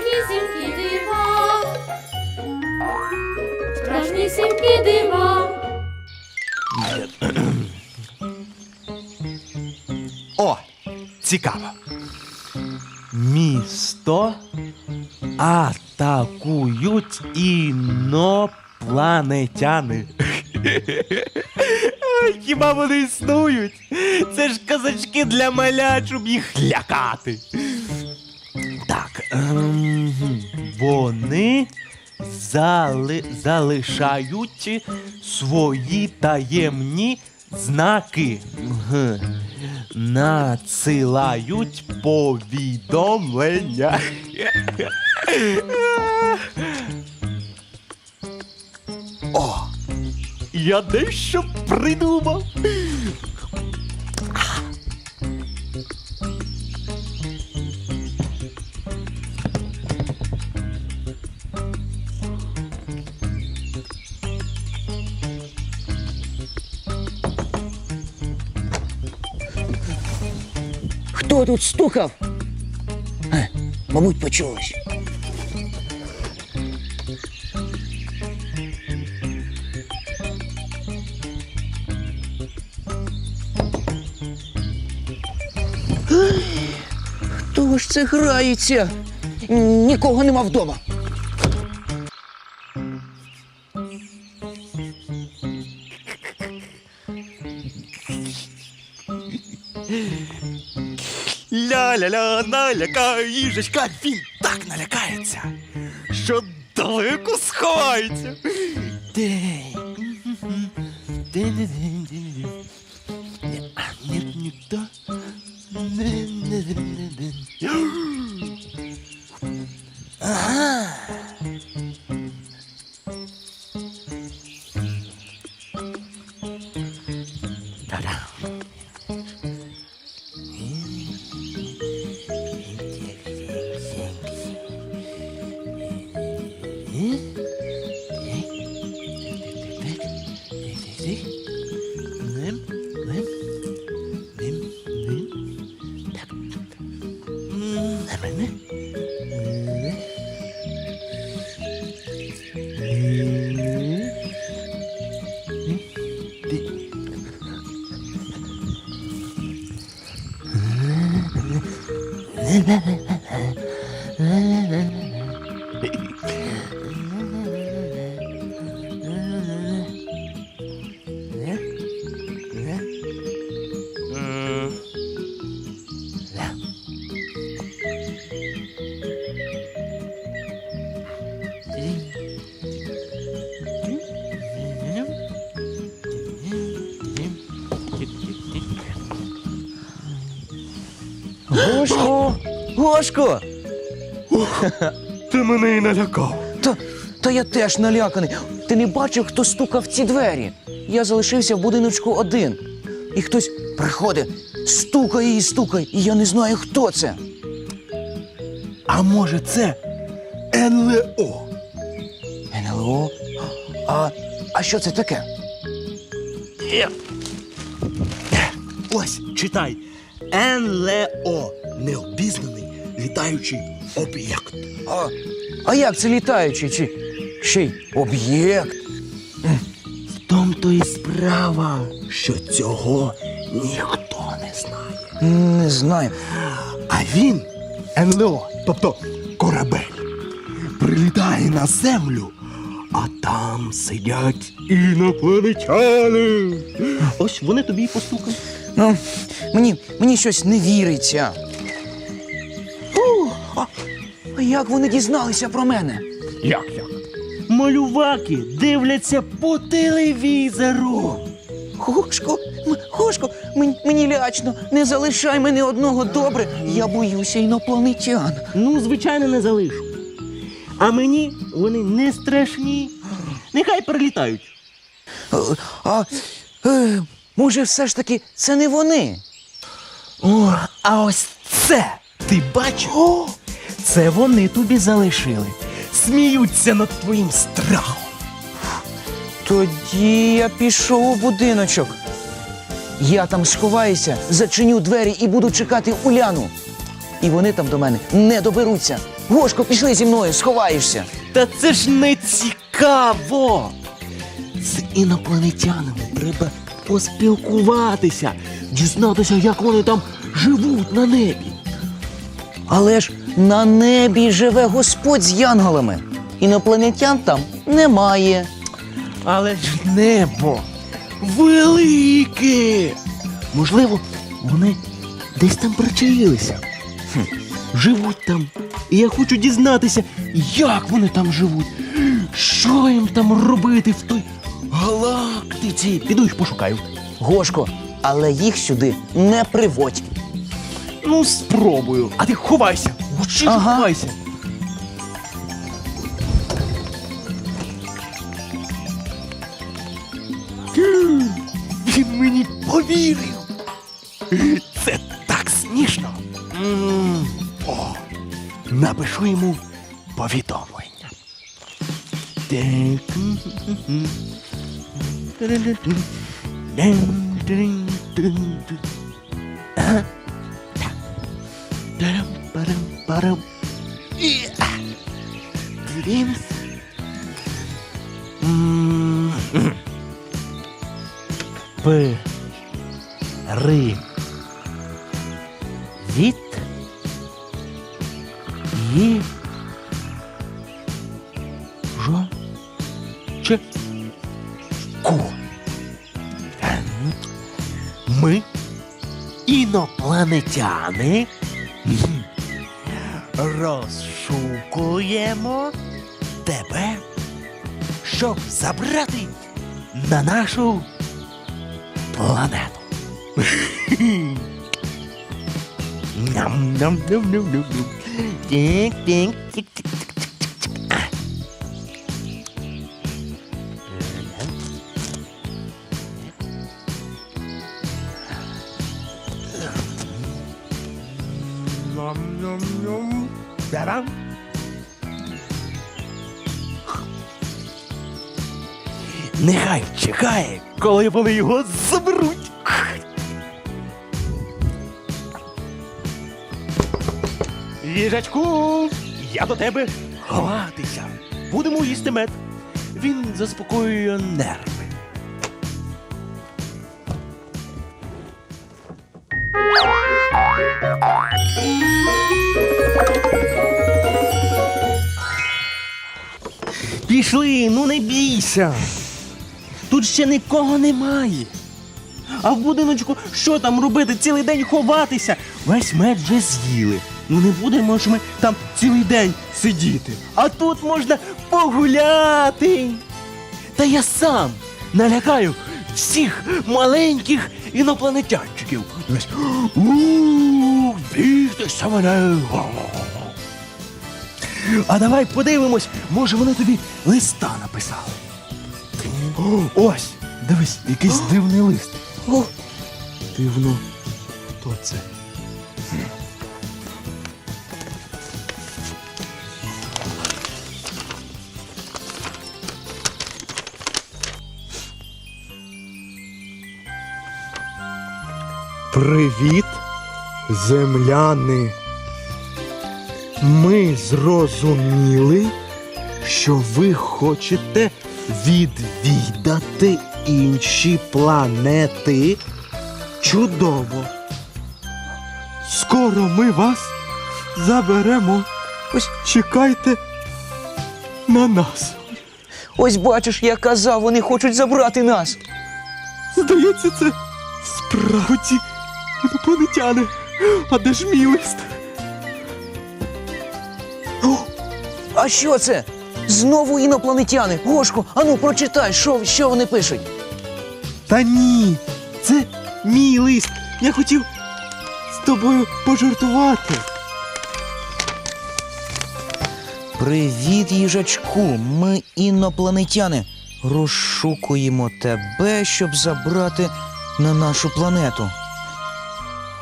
страшнісінькі дива. Страшнісінькі дива. О, цікаво. Місто атакують інопланетяни. Хіба вони існують? Це ж казачки для малят, щоб їх лякати. Ем, вони зали, залишають свої таємні знаки. Г. Надсилають повідомлення. О! Я дещо придумав. Хто тут стукав? Е, мабуть, почулось. Хто ж це грається? Нікого нема вдома. Ля-ля-ля, налякає їжачка, він так налякається, що далеко сховається. Дей. Yalanı Гошко! Гошко! Ти мене і налякав. Та, та я теж наляканий. Ти не бачив, хто стукав в ці двері? Я залишився в будиночку один. І хтось приходить, стукає і стукає, і я не знаю, хто це. А може це НЛО? НЛО? А, а що це таке? Ось, читай. НЛО. Необізнаний літаючий об'єкт. А, а як це літаючий чи ще й об'єкт? В тому то і справа, що цього ніхто не знає. Не знаю. А він НЛО, тобто корабель, прилітає на землю, а там сидять інопланетяни. Ось вони тобі й постукають. Ну, мені, мені щось не віриться. Як вони дізналися про мене? Як як? Малюваки дивляться по телевізору. Гошко, м- Гошко, мені, мені лячно, не залишай мене одного добре. Я боюся інопланетян. Ну, звичайно, не залишу. А мені вони не страшні. Нехай прилітають. Е, А е, може, все ж таки це не вони? О, а ось це ти бачив? Це вони тобі залишили. Сміються над твоїм страхом. Тоді я пішов у будиночок. Я там сховаюся, зачиню двері і буду чекати Уляну. І вони там до мене не доберуться. Гошко, пішли зі мною, сховаєшся. Та це ж не цікаво. З інопланетянами треба поспілкуватися, дізнатися, як вони там живуть на небі. Але ж на небі живе Господь з янголами. Інопланетян там немає. Але ж небо велике. Можливо, вони десь там причаїлися. Хм, живуть там. І я хочу дізнатися, як вони там живуть. Що їм там робити в той галактиці? Піду їх пошукаю. Гошко, але їх сюди не приводь. Ну, спробую. А ти ховайся. Учи Ага. ховайся. Він мені повірив. Це так смішно. М, О, напишу йому повідомлення. Так. Ага. Тарам-парам-парам. І... Твінс. М, П. Ри. Від. Є. Жо. Че. Ку. Ми інопланетяни розшукуємо тебе, щоб забрати на нашу планету. Ням-ням-ням-ням-ням. Тік-тік-тік-тік-тік-тік. Нехай чекає, коли вони його заберуть. Їжачку, я до тебе ховатися. Будемо їсти мед. Він заспокоює нерви. Пішли, ну не бійся. Тут ще нікого немає. А в будиночку що там робити? Цілий день ховатися. Весь мед вже з'їли. Ну не будемо ж ми там цілий день сидіти. А тут можна погуляти. Та я сам налякаю всіх маленьких інопланетянчиків. «У, бійтеся мене. А давай подивимось, може вони тобі листа написали. Ось, дивись, якийсь дивний лист. Дивно. Хто це? Привіт, земляни. Ми зрозуміли, що ви хочете відвідати інші планети. Чудово. Скоро ми вас заберемо. ось, Чекайте на нас. ось бачиш, я казав, вони хочуть забрати нас. Здається, це справді інопланетяни. А де ж мій лист? А що це? Знову інопланетяни. Гошко, ану прочитай, що, що вони пишуть. Та ні, це мій лист. Я хотів з тобою пожартувати. Привіт, їжачку. Ми інопланетяни. Розшукуємо тебе, щоб забрати на нашу планету.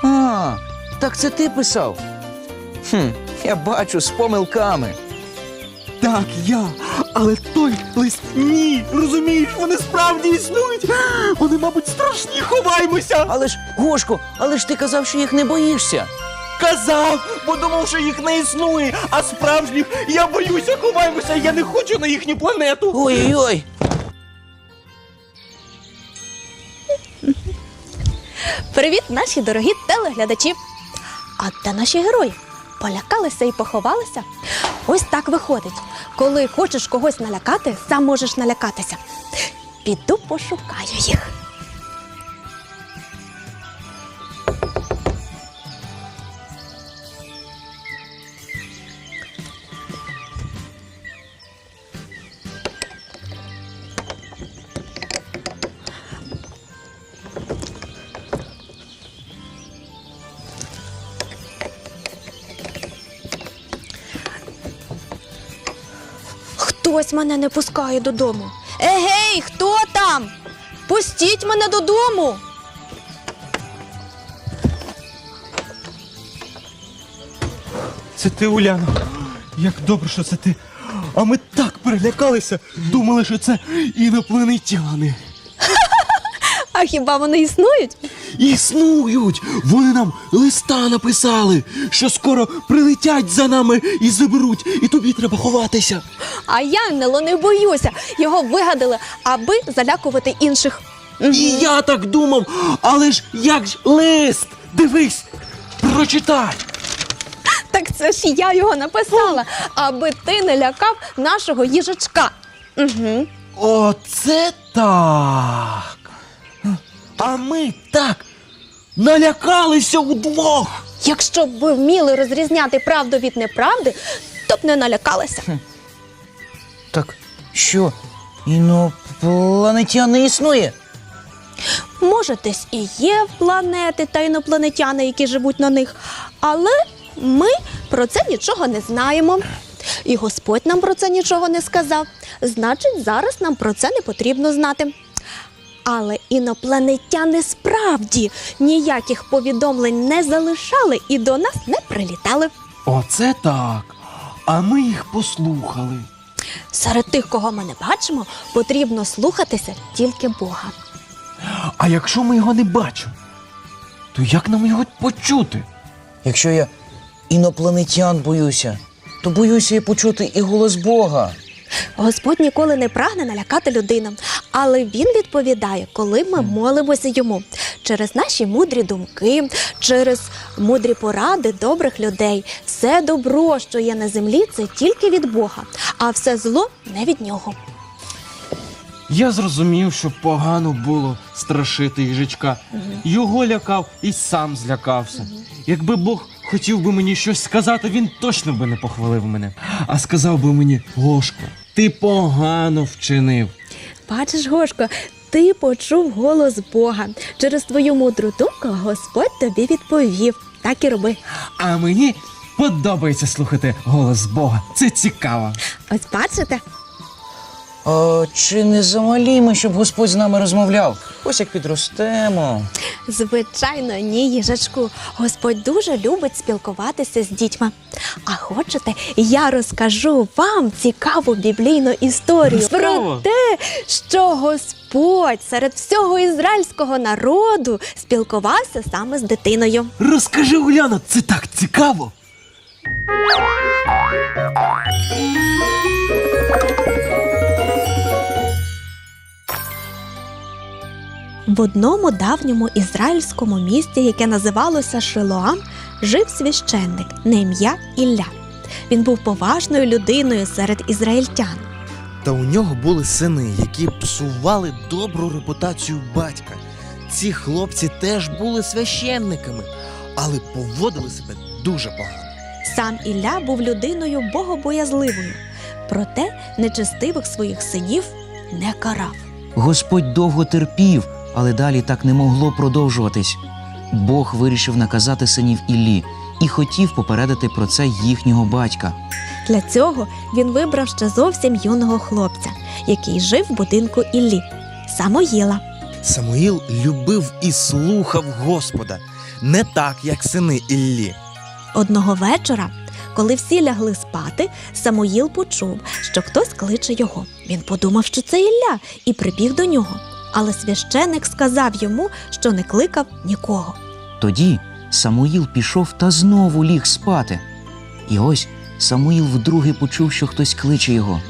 А, так це ти писав. Хм, я бачу з помилками. Так, я. Але той лист ні. Розумієш, вони справді існують. Вони, мабуть, страшні. Ховаймося. Але ж, Гошко, але ж ти казав, що їх не боїшся. Казав, бо думав, що їх не існує. А справжніх я боюся, ховаймося. Я не хочу на їхню планету. Ой-ой-ой. Привіт, наші дорогі телеглядачі! А де наші герої? Полякалися і поховалися? Ось так виходить. Коли хочеш когось налякати, сам можеш налякатися. Піду пошукаю їх. Хтось мене не пускає додому. Егей, хто там? Пустіть мене додому. Це ти, Уляно. Як добре, що це ти. А ми так перелякалися, думали, що це інопланетяни. А хіба вони існують? Існують! Вони нам листа написали, що скоро прилетять за нами і заберуть, і тобі треба ховатися. А я Нело не боюся. Його вигадали, аби залякувати інших. І я так думав, але ж як ж лист? Дивись, прочитай. Так це ж я його написала, аби ти не лякав нашого їжачка. Угу. Оце так. А ми так налякалися удвох. Якщо б ви вміли розрізняти правду від неправди, то б не налякалися. Так що, інопланетян не існує? Може, десь і є планети та інопланетяни, які живуть на них, але ми про це нічого не знаємо. І Господь нам про це нічого не сказав. Значить, зараз нам про це не потрібно знати. Але інопланетяни справді ніяких повідомлень не залишали і до нас не прилітали. Оце так. А ми їх послухали. Серед тих, кого ми не бачимо, потрібно слухатися тільки Бога. А якщо ми його не бачимо, то як нам його почути? Якщо я інопланетян боюся, то боюся і почути і голос Бога. Господь ніколи не прагне налякати людину, але він відповідає, коли ми молимося йому через наші мудрі думки, через мудрі поради добрих людей. Все добро, що є на землі, це тільки від Бога, а все зло не від нього. Я зрозумів, що погано було страшити їжачка. Його лякав і сам злякався. Якби Бог хотів би мені щось сказати, він точно би не похвалив мене. А сказав би мені, Гошко, ти погано вчинив. Бачиш, Гошко, ти почув голос Бога. Через твою мудру думку Господь тобі відповів. Так і роби. А мені подобається слухати голос Бога. Це цікаво. Ось бачите, А чи не замалі ми, щоб Господь з нами розмовляв? Ось як підростемо. Звичайно, ні, їжачку. Господь дуже любить спілкуватися з дітьми. А хочете, я розкажу вам цікаву біблійну історію Цікаво. про те, що Господь серед всього ізраїльського народу спілкувався саме з дитиною. Розкажи, Уляно, це так цікаво. В одному давньому ізраїльському місті, яке називалося Шилоам, жив священник на ім'я Ілля. Він був поважною людиною серед ізраїльтян. Та у нього були сини, які псували добру репутацію батька. Ці хлопці теж були священниками, але поводили себе дуже погано. Сам Ілля був людиною богобоязливою, проте нечестивих своїх синів не карав. Господь довго терпів, але далі так не могло продовжуватись. Бог вирішив наказати синів Іллі і хотів попередити про це їхнього батька. Для цього він вибрав ще зовсім юного хлопця, який жив в будинку Іллі Самоїла. Самуїл любив і слухав Господа, не так, як сини Іллі. Одного вечора, коли всі лягли спати, Самуїл почув, що хтось кличе його. Він подумав, що це Ілля, і прибіг до нього. Але священик сказав йому, що не кликав нікого. Тоді Самуїл пішов та знову ліг спати. І ось Самуїл вдруге почув, що хтось кличе його.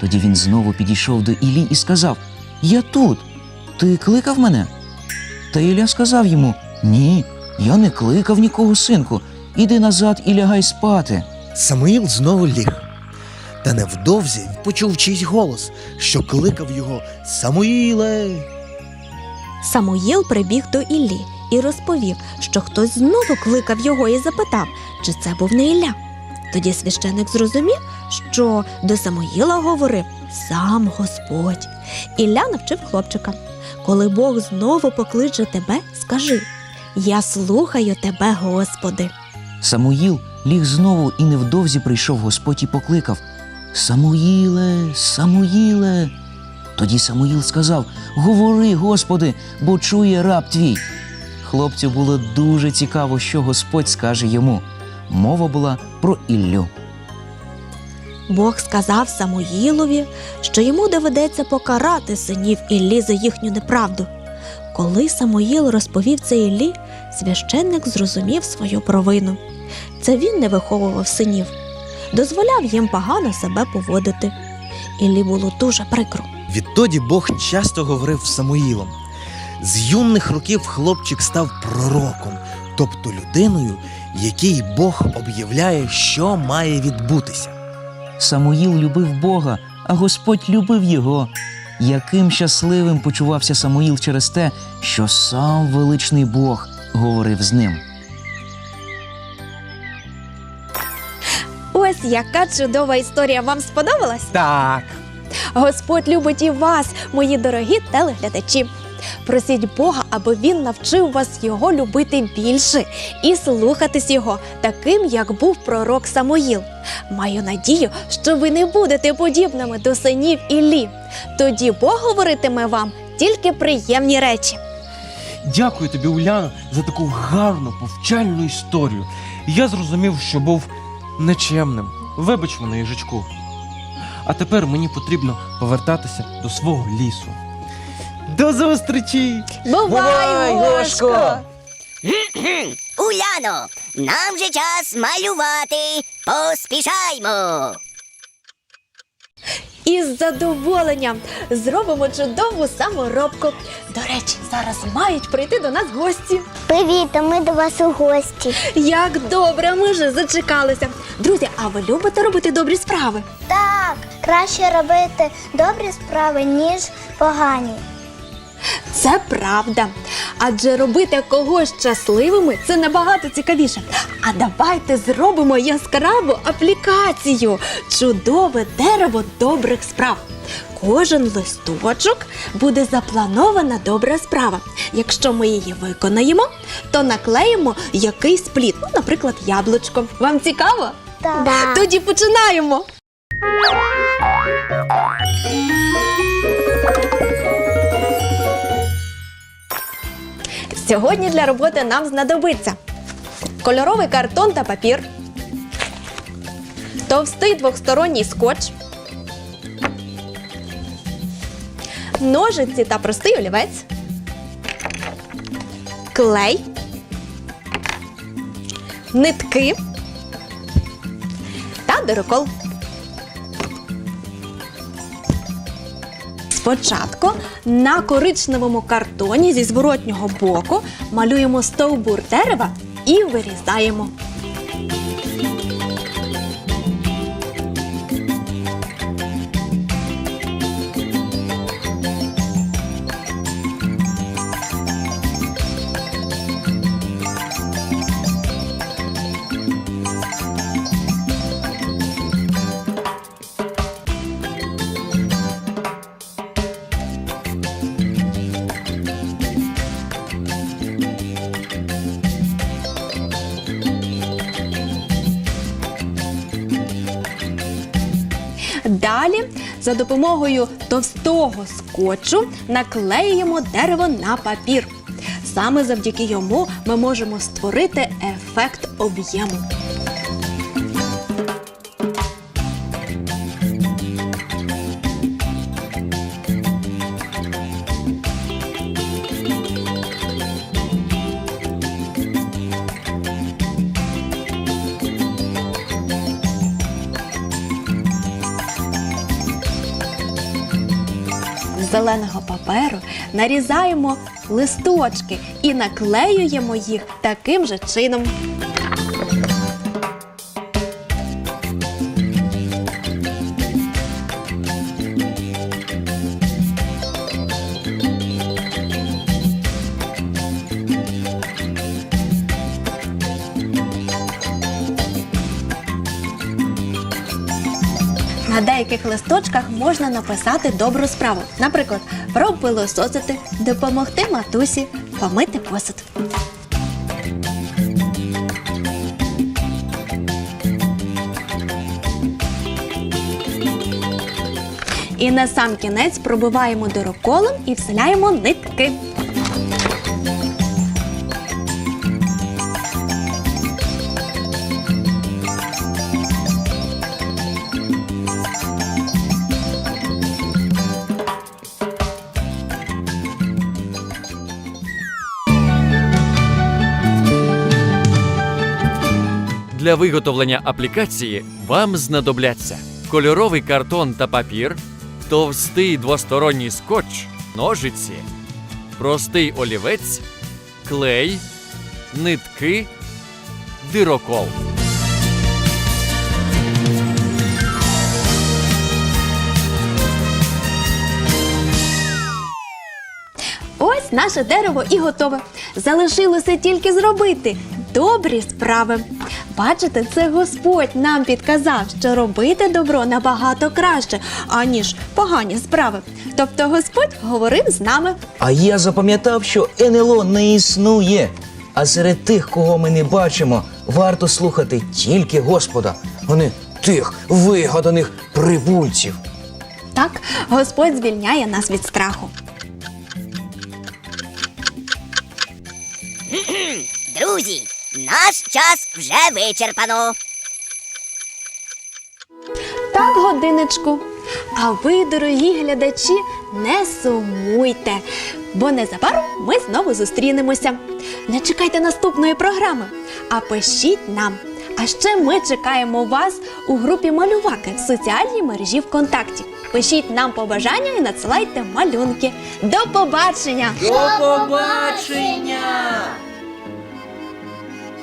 Тоді він знову підійшов до Іллі і сказав: Я тут. Ти кликав мене? Та Ілля сказав йому: Ні, я не кликав нікого, синку. Іди назад і лягай спати. Самуїл знову ліг. Та невдовзі почув чийсь голос, що кликав його Самуїле. Самуїл прибіг до Іллі і розповів, що хтось знову кликав його і запитав, чи це був не Ілля. Тоді священик зрозумів, що до Самуїла говорив сам Господь. Ілля навчив хлопчика. Коли Бог знову покличе тебе, скажи: Я слухаю тебе, Господи. Самуїл ліг знову і невдовзі прийшов Господь і покликав Самуїле, Самуїле. Тоді Самуїл сказав Говори, Господи, бо чує раб твій. Хлопцю було дуже цікаво, що Господь скаже йому. Мова була про Іллю. Бог сказав Самуїлові, що йому доведеться покарати синів Іллі за їхню неправду. Коли Самуїл розповів це Іллі, священник зрозумів свою провину. Це він не виховував синів, дозволяв їм погано себе поводити. Іллі було дуже прикро. Відтоді Бог часто говорив Самуїлом. З юних років хлопчик став пророком, тобто людиною, якій Бог об'являє, що має відбутися. Самуїл любив Бога, а Господь любив його. Яким щасливим почувався Самуїл через те, що сам величний Бог говорив з ним. Ось яка чудова історія вам сподобалась? Так. Господь любить і вас, мої дорогі телеглядачі. Просіть Бога, аби він навчив вас його любити більше і слухатись його, таким, як був пророк Самуїл. Маю надію, що ви не будете подібними до синів Іллі. Тоді Бог говоритиме вам тільки приємні речі. Дякую тобі, Уляно, за таку гарну повчальну історію. Я зрозумів, що був нечемним. Вибач мене, їжачку. А тепер мені потрібно повертатися до свого лісу. До зустрічі! Бувай, Гошко! Уляно, нам же час малювати. Поспішаймо. Із задоволенням зробимо чудову саморобку. До речі, зараз мають прийти до нас гості. Привіт, а ми до вас у гості. Як добре, ми вже зачекалися. Друзі, а ви любите робити добрі справи? Так, краще робити добрі справи, ніж погані. Це правда. Адже робити когось щасливими це набагато цікавіше. А давайте зробимо яскраву аплікацію чудове дерево добрих справ. Кожен листочок буде запланована добра справа. Якщо ми її виконаємо, то наклеїмо якийсь плід, ну, наприклад, яблучко. Вам цікаво? Так. Тоді починаємо. Сьогодні для роботи нам знадобиться кольоровий картон та папір, товстий двохсторонній скотч, ножиці та простий олівець, клей, нитки та дирокол. Спочатку на коричневому картоні зі зворотнього боку малюємо стовбур дерева і вирізаємо. За допомогою товстого скотчу наклеюємо дерево на папір. Саме завдяки йому ми можемо створити ефект об'єму. Зеленого паперу нарізаємо листочки і наклеюємо їх таким же чином. Листочках можна написати добру справу. Наприклад, пропилососити, допомогти матусі, помити посуд. І на сам кінець пробиваємо дироколом і вселяємо нитки. Для виготовлення аплікації вам знадобляться кольоровий картон та папір, товстий двосторонній скотч, ножиці, простий олівець, клей, нитки, дирокол. Ось наше дерево і готове. Залишилося тільки зробити добрі справи. Бачите, це Господь нам підказав, що робити добро набагато краще, аніж погані справи. Тобто Господь говорив з нами. А я запам'ятав, що НЛО не існує. А серед тих, кого ми не бачимо, варто слухати тільки Господа, а не тих вигаданих прибульців. Так, Господь звільняє нас від страху. Друзі, наш час вже вичерпано. Так, годиночку. А ви, дорогі глядачі, не сумуйте, бо незабаром ми знову зустрінемося. Не чекайте наступної програми, а пишіть нам. А ще ми чекаємо вас у групі малюваки в соціальній мережі ВКонтакті. Пишіть нам побажання і надсилайте малюнки. До побачення! До побачення!